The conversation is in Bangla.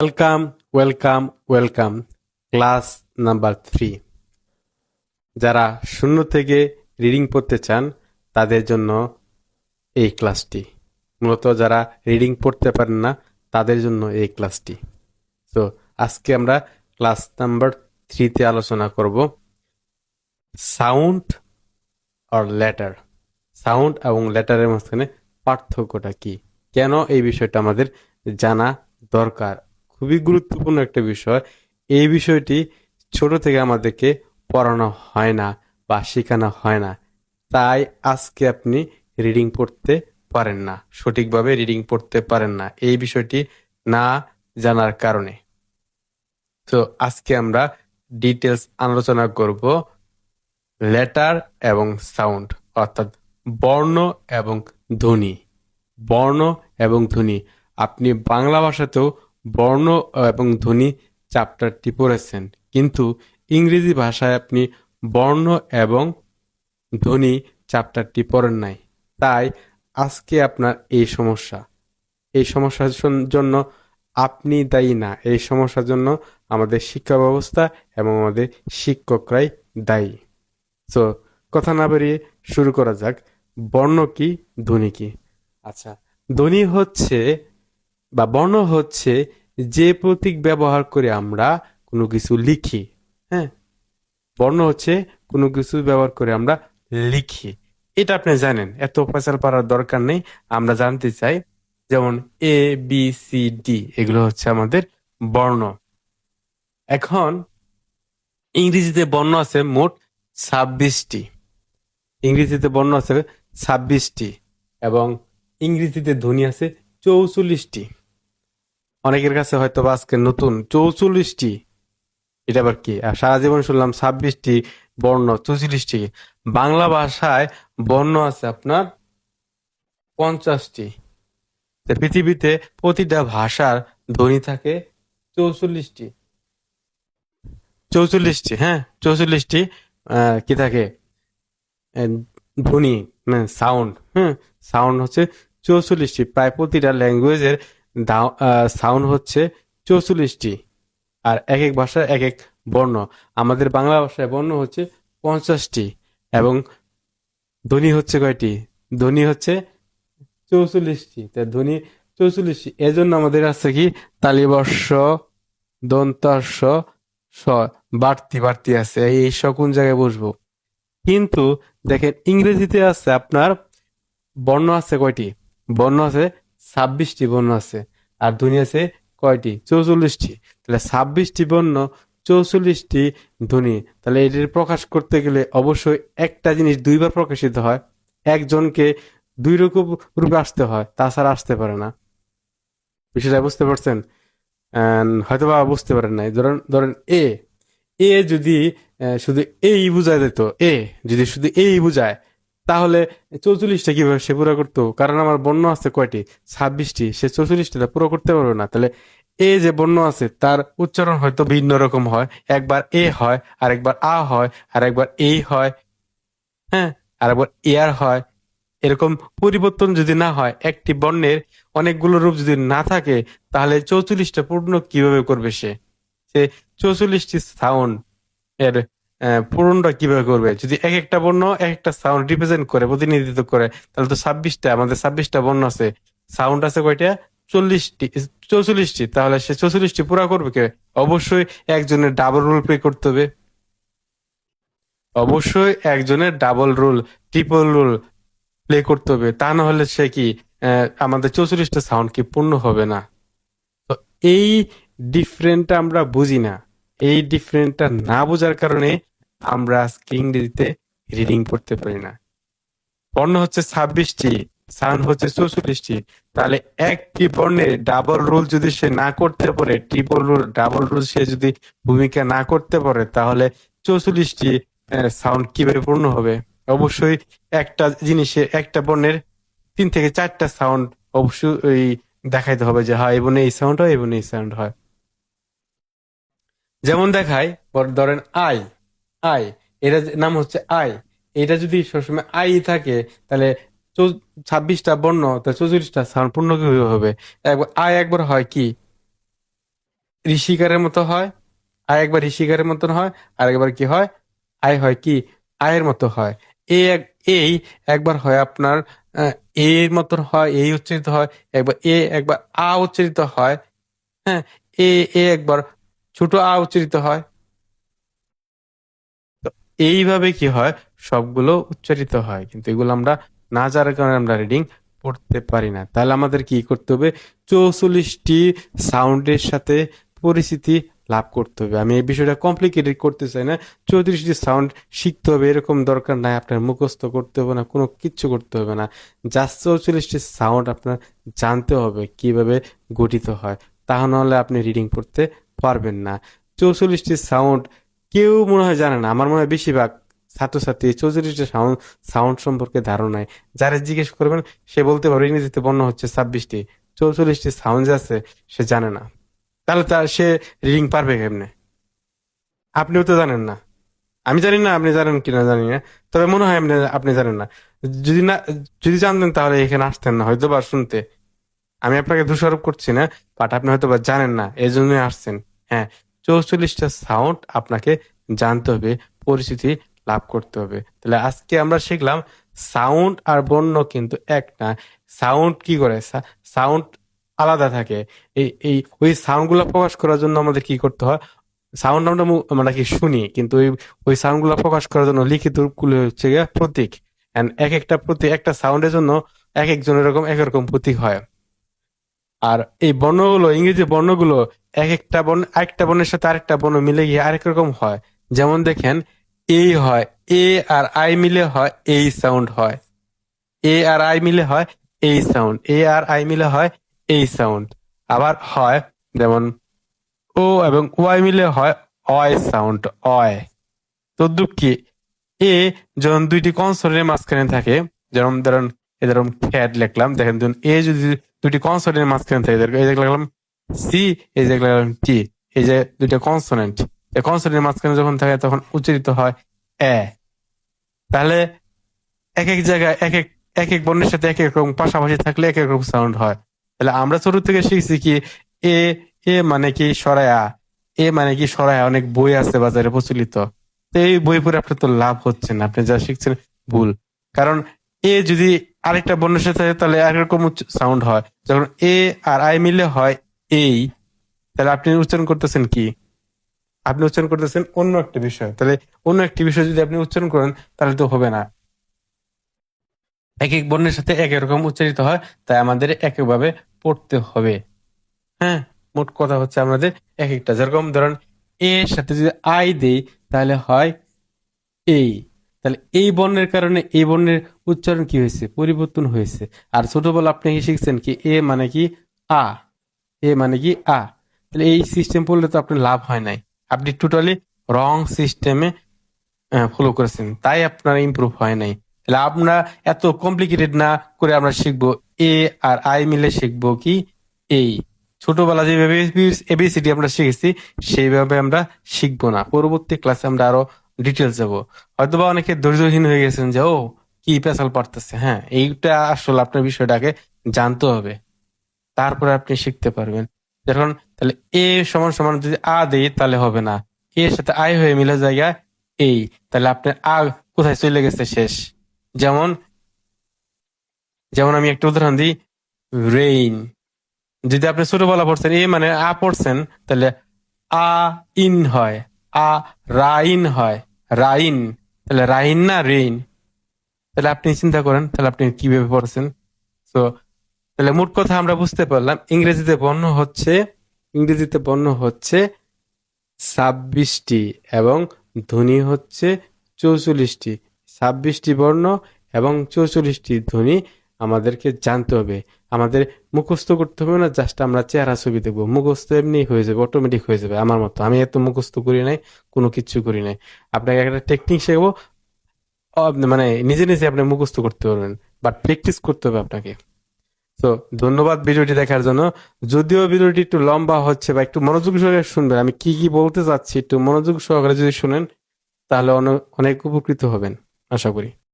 Welcome welcome welcome class number three যারা শূন্য থেকে রিডিং পড়তে চান, তাদের জন্য এই ক্লাসটি মূলত যারা রিডিং পড়তে পারেন না, তাদের জন্য এই ক্লাসটি তো আজকে আমরা ক্লাস নাম্বার থ্রিতে আলোচনা করব। সাউন্ড আর লেটার সাউন্ড এবং লেটারের মাঝখানে পার্থক্যটা কি? কেন এই বিষয়টা আমাদের জানা দরকার? খুবই গুরুত্বপূর্ণ একটা বিষয়। এই বিষয়টি ছোট থেকে আমাদেরকে পড়ানো হয় না বা শেখানো হয় না। তাই আজকে আপনি রিডিং পড়তে পারেন না, সঠিকভাবে রিডিং পড়তে পারেন না। এই বিষয়টি না জানার কারণে। তো আজকে আমরা ডিটেলস আলোচনা করব লেটার এবং সাউন্ড, অর্থাৎ বর্ণ এবং ধ্বনি। বর্ণ এবং ধ্বনি। আপনি বাংলা ভাষাতেও বর্ণ এবং ধ্বনি চ্যাপ্টারটি পড়েছেন। কিন্তু ইংরেজি ভাষায় আপনি বর্ণ এবং ধ্বনি চ্যাপ্টারটি পড়েন নাই। তাই আজকে আপনার এই সমস্যা। এই সমস্যার জন্য আপনি দায়ী না। এই সমস্যার জন্য আমাদের শিক্ষা ব্যবস্থা এবং আমাদের শিক্ষকরাই দায়ী। তো কথা না বেরিয়ে শুরু করা যাক। বর্ণ কি, ধ্বনি কি? আচ্ছা ধ্বনি হচ্ছে বা বর্ণ হচ্ছে যে প্রতীক ব্যবহার করে আমরা কোনো কিছু লিখি হ্যাঁ? বর্ণ হচ্ছে কোনো কিছু ব্যবহার করে আমরা লিখি। এটা আপনি জানেন, এত ফেসাল পারার দরকার নেই। আমরা জানতে চাই, যেমন এ বি সি ডি এগুলো হচ্ছে আমাদের বর্ণ। এখন ইংরেজিতে বর্ণ আছে মোট ছাব্বিশটি। ইংরেজিতে বর্ণ আছে ছাব্বিশটি এবং ইংরেজিতে ধ্বনি আছে চৌচল্লিশটি। অনেকের কাছে হয়তো আজকে নতুন চৌচল্লিশটি, এটা আবার কি? আর সারা জীবন শুনলাম ছাব্বিশটি বর্ণ, চৌচল্লিশটি। বাংলা ভাষায় বর্ণ আছে আপনার পঞ্চাশটি। পৃথিবীতে প্রতিটা ভাষার ধ্বনি থাকে চৌচল্লিশটি। চৌচল্লিশটি হ্যাঁ চৌচল্লিশটি কি থাকে? ধ্বনি সাউন্ড হ্যাঁ সাউন্ড হচ্ছে চৌচল্লিশটি। প্রায় প্রতিটা ল্যাঙ্গুয়েজের সাউন্ড হচ্ছে চৌচল্লিশটি। আর এক এক ভাষার এক এক বর্ণ। আমাদের বাংলা ভাষায় বর্ণ হচ্ছে পঞ্চাশটি এবং ধ্বনি হচ্ছে কয়টি? ধ্বনি হচ্ছে চৌচল্লিশটি। তা ধ্বনি চৌচল্লিশটি। এজন্য আমাদের আছে কি? তালিবর্ষ দন্তাস্য স। বাড়তি বাড়তি আছে। এই স কোন জায়গায় বসবো? কিন্তু দেখেন, ইংরেজিতে আছে আপনার বর্ণ আছে কয়টি? বর্ণ আছে ছাব্বিশটি বর্ণ আছে। আর ধ্বনি আছে কয়টি? চৌচল্লিশটি। তাহলে ছাব্বিশটি বর্ণ, চৌচল্লিশটি ধ্বনি। তাহলে এটির প্রকাশ করতে গেলে অবশ্যই একটা জিনিস দুইবার প্রকাশিত হয়। একজনকে দুই রকম রূপে আসতে হয়, তাছাড়া আসতে পারে না। বিষয়টা বুঝতে পারছেন? হয়তো বা বুঝতে পারেন নাই। ধরেন ধরেন এ। এ যদি শুধু এই বুঝায় দিত। এ যদি শুধু এই বুঝায় তাহলে চৌচল্লিশটা কীভাবে সে পুরো করতো? কারণ আমার বন্য আছে কয়টি? ছাব্বিশটি। সে চৌচল্লিশটা পুরো করতে পারবে না। তাহলে এ যে বন্য আছে, তার উচ্চারণ হয়তো ভিন্ন রকম হয়। একবার এ হয়, আরেকবার আ হয়, আরেকবার এই হয় হ্যাঁ আর আরেকবার এয়ার হয়। এরকম পরিবর্তন যদি না হয়, একটি বর্ণের অনেকগুলো রূপ যদি না থাকে, তাহলে চৌচল্লিশটা পূর্ণ কীভাবে করবে সে? সে চৌচল্লিশটি সাউন্ড এর পূরণটা কীভাবে করবে? যদি এক একটা বর্ণ, এক একটা সাউন্ড রিপ্রেজেন্ট করে, প্রতিনিধিত্ব করে, তাহলে তো ছাব্বিশটা, আমাদের ছাব্বিশটা বর্ণ আছে। সাউন্ড আছে কয়টা? চল্লিশটি চৌচল্লিশটি। তাহলে সে চৌচল্লিশটি পুরা করবে কে? অবশ্যই একজনের ডাবল রোল প্লে করতে হবে। অবশ্যই একজনের double rule triple rule play করতে হবে। তা না হলে সে কি আমাদের চৌচল্লিশটা সাউন্ড কি পূর্ণ হবে না? তো এই ডিফারেন্টটা আমরা বুঝি না। এই ডিফারেন্টটা না বোঝার কারণে আমরা আজকে ইংরেজিতে রিডিং পড়তে পারি না। বর্ণ হচ্ছে ছাব্বিশটি সাউন্ড হচ্ছে চৌচল্লিশটি তাহলে একটি বর্ণের ডাবল রুল যদি সে না করতে পারে ট্রিপল রুল ডাবল রুল সে যদি ভূমিকা না করতে পারে, তাহলে চৌচল্লিশটি সাউন্ড কীভাবে পূর্ণ হবে? অবশ্যই একটা জিনিসের একটা বর্ণের তিন থেকে চারটা সাউন্ড অবশ্যই দেখাইতে হবে যে হ্যাঁ এই বর্ণে এই সাউন্ড হয় বর্ণে এই সাউন্ড হয়। যেমন দেখায় ধরেন আই। আই, এটা নাম হচ্ছে আই। এটা যদি সবসময় আই থাকে, তাহলে ছাব্বিশটা বর্ণ তা চৌচল্লিশটা সাউন্ড পূর্ণ হবে? একবার, আই একবার হয় কি? ঋষিকারের মতো হয় আয় একবার ঋষিকারের মতন হয়, আর একবার কি হয়? আয় হয় কি? আয়ের মতো হয়। এ এক, এই একবার হয় আপনার এর মতন হয়, এই উচ্চারিত হয়, একবার এ, একবার আ উচ্চারিত হয় হ্যাঁ এ এ একবার ছোট আ উচ্চারিত হয় এইভাবে কি হয়? সবগুলো উচ্চারিত হয়। কিন্তু এগুলো আমরা না জানার কারণে আমরা রিডিং পড়তে পারি না। তাহলে আমাদের কি করতে হবে? চৌচল্লিশটি সাউন্ডের সাথে পরিচিতি লাভ করতে হবে। আমি এই বিষয়টা কমপ্লিকেটেড করতে চাই না। চৌত্রিশটি সাউন্ড শিখতে হবে, এরকম দরকার নাই। আপনার মুখস্থ করতে হবে না, কোনো কিচ্ছু করতে হবে না। জাস্ট চৌচল্লিশটি সাউন্ড আপনার জানতে হবে, কীভাবে গঠিত হয়। তা নাহলে আপনি রিডিং পড়তে পারবেন না। চৌচল্লিশটি সাউন্ড কেউ মনে হয় জানে না। আমার মনে হয় বেশিরভাগ ছাত্রছাত্রী চৌচল্লিশটি সাউন্ড সাউন্ড সম্পর্কে ধারণা নাই। যারা জিজ্ঞেস করবেন, সে বলতে পারবে ইংরেজিতে বর্ণ হচ্ছে ছাব্বিশটি। চৌচল্লিশটি সাউন্ড আছে, সে জানে না। তাহলে তার সে রিডিং পারবে কেমনে? আপনিও তো জানেন না। আমি জানি না আপনি জানেন কিনা জানি না। তবে মনে হয় আপনি আপনি জানেন না। যদি না, যদি জানতেন তাহলে এখানে আসতেন না হয়তো বা শুনতে। আমি আপনাকে দোষারোপ করছি না বাট আপনি হয়তো বা জানেন না এই জন্যই আসছেন। হ্যাঁ চৌচল্লিশটা সাউন্ড আপনাকে জানতে হবে, পরিচিতি লাভ করতে হবে। তাহলে আজকে আমরা শিখলাম সাউন্ড আর বর্ণ কিন্তু এক না। সাউন্ড কি করে? সাউন্ড আলাদা থাকে। এই এই, ওই সাউন্ডগুলো প্রকাশ করার জন্য আমাদের কি করতে হয়? সাউন্ড আমরা মু- আমরা কি শুনি, কিন্তু ওই ওই সাউন্ডগুলো প্রকাশ করার জন্য লিখিত রূপগুলো হচ্ছে প্রতীক। এন্ড এক একটা প্রতি একটা সাউন্ডের জন্য এক একজনের এরকম এক রকম প্রতীক হয়। আর এই বর্ণগুলো, ইংরেজি বর্ণগুলো এক একটা বর্ণ আরেকটা বর্ণের সাথে আরেকটা বর্ণ মিলে গিয়ে আরেক রকম হয়। যেমন দেখেন এই হয়, এ আর আই মিলে হয়, এই সাউন্ড হয়। এ আর আই মিলে হয়, এই সাউন্ড। এ আর আই মিলে হয়, এই সাউন্ড। আবার হয়, যেমন, ও এবং ওয়াই মিলে হয়, অয় সাউন্ড, অয়। তো কি? এ যখন দুইটি কনসোনেন্টের মাঝখানে থাকে, যেমন ধরুন ধরুন ফ্যাট লিখলাম, দেখেন, ধরুন, এ যদি দুইটি কনসোনেন্টের মাঝখানে থাকে এই যে লিখলাম সি এই যে টি এই যে দুইটা কনসোনেন্ট এই কনসোনেন্টের মাঝখানে যখন থাকে, তখন উচ্চারিত হয় এ। তাহলে এক এক জায়গায় এক এক এক এক বর্ণের সাথে এক এক রকম পাশাপাশি থাকলে এক এক রকম সাউন্ড হয়। তাহলে আমরা ছোট থেকে শিখছি কি, এ এ মানে কি সরায়া। এ মানে কি সরায়া, অনেক বই আছে বাজারে প্রচলিত। তো এই বই পড়ে আপনার তো লাভ হচ্ছে না, আপনি যা শিখছেন ভুল। কারণ এ যদি আরেকটা বর্ণের সাথে তাহলে আরেকরকম সাউন্ড হয়। যখন এ আর আই মিলে হয় এই, তাহলে আপনি উচ্চারণ করতেছেন কি? আপনি উচ্চারণ করতেছেন অন্য একটা বিষয়। তাহলে অন্য একটি বিষয় যদি আপনি উচ্চারণ করেন, তাহলে তো হবে না। এক এক বর্ণের সাথে এক রকম উচ্চারিত হয়, তাই আমাদের এককভাবে পড়তে হবে। হ্যাঁ মোট কথা হচ্ছে আমাদের এক একটা যেরকম ধরেন এর সাথে যদি আই দেই, তাহলে হয় এই। তাহলে এই বর্ণের কারণে এই বর্ণের উচ্চারণ কি হয়েছে? পরিবর্তন হয়েছে। আর ছোটবেলা আপনি শিখছেন কি? এ মানে কি? আ। এ মানে কি? আ। তাহলে এই সিস্টেম পড়লে তো আপনার লাভ হয় নাই। আপনি টোটালি রং সিস্টেমে ফলো করেছেন। তাই আপনার ইমপ্রুভ হয় নাই। তাহলে আমরা এত কমপ্লিকেটেড না করে আমরা শিখব এ আর আই মিলে শিখব কি? এই ছোটবেলা যেভাবে এবিসিডি আমরা শিখেছি, সেইভাবে আমরা শিখব না। পরবর্তী ক্লাসে আমরা আরও ডিটেলস যাব হয়তোবা অনেকে ধৈর্যহীন হয়ে গেছেন যে, ও, কি পেশাল পারতেছে? হ্যাঁ এইটা আসলে আপনার বিষয়টাকে জানতে হবে। তারপরে আপনি শিখতে পারবেন। যখন তাহলে এ সমান সমান যদি আ দেই, তাহলে হবে না। এর সাথে আয় হয়ে মিলে জায়গায় এই। তাহলে আপনার আ কোথায় চলে গেছে শেষ? যেমন যেমন আমি একটা উদাহরণ দিই রেইন যদি আপনি ছোটবেলা পড়ছেন, এ মানে আ পড়ছেন, তাহলে আ ইন হয়। আ রাইন হয়। রাইন তাহলে রাইন না রেইন? তাহলে আপনি চিন্তা করেন, তাহলে আপনি কীভাবে পড়ছেন? তো তাহলে মোট কথা আমরা বুঝতে পারলাম, ইংরেজিতে বর্ণ হচ্ছে, ইংরেজিতে বর্ণ হচ্ছে ছাব্বিশটি এবং ধ্বনি হচ্ছে চৌচল্লিশটি। ছাব্বিশটি বর্ণ এবং চৌচল্লিশটি ধ্বনি আমাদেরকে জানতে হবে। আমাদের মুখস্থ করতে হবে না, জাস্ট আমরা চেহারা ছবি দেখব। মুখস্থ এমনি হয়ে যাবে অটোমেটিক হয়ে যাবে, আমার মতো। আমি এত মুখস্থ করি নাই, কোনো কিছু করি নাই। আপনাকে একটা টেকনিক শেখাবো মানে নিজে নিজে আপনি মুখস্থ করতে পারবেন বাট প্র্যাকটিস করতে হবে আপনাকে। তো ধন্যবাদ ভিডিওটি দেখার জন্য। যদিও ভিডিওটি একটু লম্বা হচ্ছে বা একটু মনোযোগ সহকারে শুনবেন, আমি কি কি বলতে চাচ্ছি একটু মনোযোগ সহকারে যদি শুনেন, তাহলে অনে- অনেক উপকৃত হবেন, আশা করি।